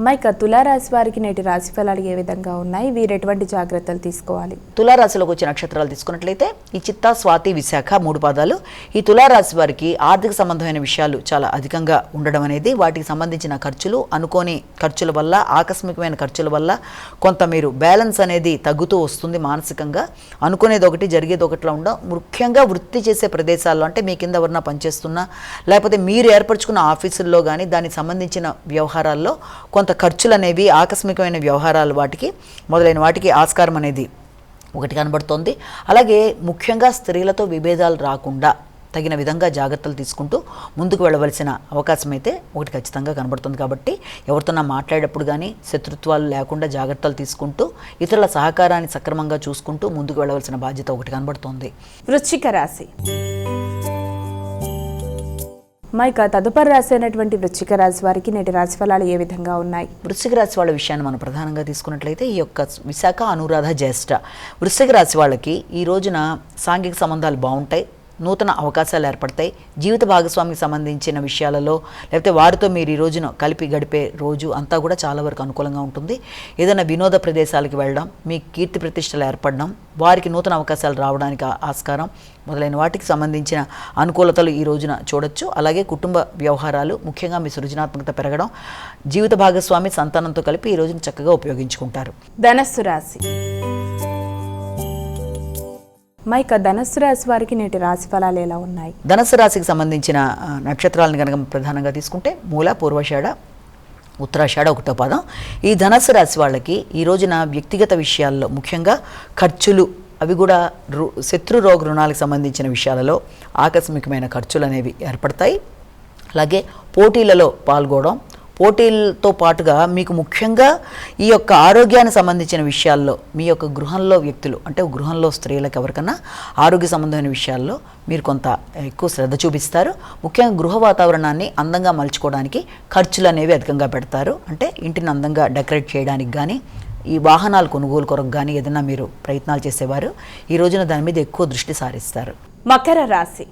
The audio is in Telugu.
అమ్మాయి ఇక తులారాశి వారికి నేటి రాశి ఫలాలు ఏ విధంగా ఉన్నాయి? వీరు ఎటువంటి జాగ్రత్తలు తీసుకోవాలి? తులారాశిలోకి వచ్చే నక్షత్రాలు తీసుకున్నట్లయితే ఈ చిత్తా స్వాతి విశాఖ మూడు పాదాలు. ఈ తులారాశి వారికి ఆర్థిక సంబంధమైన విషయాలు చాలా అధికంగా ఉండడం అనేది వాటికి సంబంధించిన ఖర్చులు అనుకోని ఖర్చుల వల్ల ఆకస్మికమైన ఖర్చుల వల్ల కొంత మీరు బ్యాలెన్స్ అనేది తగ్గుతూ వస్తుంది మానసికంగా. అనుకునేది ఒకటి జరిగేది ఒకటిలో ఉండడం ముఖ్యంగా వృత్తి చేసే ప్రదేశాల్లో అంటే మీ కింద ఎవరన్నా పనిచేస్తున్నా లేకపోతే మీరు ఏర్పరచుకున్న ఆఫీసుల్లో కానీ దానికి సంబంధించిన వ్యవహారాల్లో కొంత ఖర్చులు అనేవి ఆకస్మికమైన వ్యవహారాలు వాటికి మొదలైన వాటికి ఆస్కారం అనేది ఒకటి కనబడుతోంది. అలాగే ముఖ్యంగా స్త్రీలతో విభేదాలు రాకుండా తగిన విధంగా జాగ్రత్తలు తీసుకుంటూ ముందుకు వెళ్ళవలసిన అవకాశం అయితే ఒకటి ఖచ్చితంగా కనబడుతుంది కాబట్టి ఎవరితోనా మాట్లాడేటప్పుడు కానీ శత్రుత్వాలు లేకుండా జాగ్రత్తలు తీసుకుంటూ ఇతరుల సహకారాన్ని సక్రమంగా చూసుకుంటూ ముందుకు వెళ్ళవలసిన బాధ్యత ఒకటి కనబడుతోంది. వృశ్చిక రాశి. మైక తదుపరి రాశి అయినటువంటి వృశ్చిక రాశి వారికి నేటి రాశి ఫలాలు ఏ విధంగా ఉన్నాయి? వృశ్చిక రాశి వాళ్ళ విషయాన్ని మనం ప్రధానంగా తీసుకున్నట్లయితే ఈ యొక్క విశాఖ అనురాధ జ్యేష్ఠ. వృశ్చిక రాశి వాళ్ళకి ఈ రోజున సాంఘిక సంబంధాలు బాగుంటాయి. నూతన అవకాశాలు ఏర్పడతాయి. జీవిత భాగస్వామికి సంబంధించిన విషయాలలో లేకపోతే వారితో మీరు ఈ రోజున కలిపి గడిపే రోజు అంతా కూడా చాలా వరకు అనుకూలంగా ఉంటుంది. ఏదైనా వినోద ప్రదేశాలకు వెళ్ళడం మీ కీర్తి ప్రతిష్టలు ఏర్పడడం వారికి నూతన అవకాశాలు రావడానికి ఆస్కారం మొదలైన వాటికి సంబంధించిన అనుకూలతలు ఈ రోజున చూడొచ్చు. అలాగే కుటుంబ వ్యవహారాలు ముఖ్యంగా మీ సృజనాత్మకత పెరగడం జీవిత భాగస్వామి సంతానంతో కలిపి ఈ రోజున చక్కగా ఉపయోగించుకుంటారు. ధనస్సు రాశి. మైక ధనుసు రాశి వారికి నేటి రాశి ఫలాలు ఎలా ఉన్నాయి? ధనుసు రాశికి సంబంధించిన నక్షత్రాలను కనుక ప్రధానంగా తీసుకుంటే మూల పూర్వషాఢ ఉత్తరాషాఢ ఒకటో పదం. ఈ ధనస్సు రాశి వాళ్ళకి ఈ రోజున వ్యక్తిగత విషయాల్లో ముఖ్యంగా ఖర్చులు అవి కూడా రు శత్రు రోగ రుణాలకు సంబంధించిన విషయాలలో ఆకస్మికమైన ఖర్చులు అనేవి ఏర్పడతాయి. అలాగే పోటీలలో పాల్గొనడం పోటీలతో పాటుగా మీకు ముఖ్యంగా ఈ యొక్క ఆరోగ్యానికి సంబంధించిన విషయాల్లో మీ యొక్క గృహంలో వ్యక్తులు అంటే గృహంలో స్త్రీలకు ఎవరికన్నా ఆరోగ్య సంబంధమైన విషయాల్లో మీరు కొంత ఎక్కువ శ్రద్ధ చూపిస్తారు. ముఖ్యంగా గృహ వాతావరణాన్ని అందంగా మలుచుకోవడానికి ఖర్చులు అనేవి అధికంగా పెడతారు. అంటే ఇంటిని అందంగా డెకరేట్ చేయడానికి కానీ ఈ వాహనాలు కొనుగోలు కొరకు కానీ ఏదైనా మీరు ప్రయత్నాలు చేసేవారు. ఈ రోజున దాని మీద ఎక్కువ దృష్టి సారిస్తారు. మకర రాశి.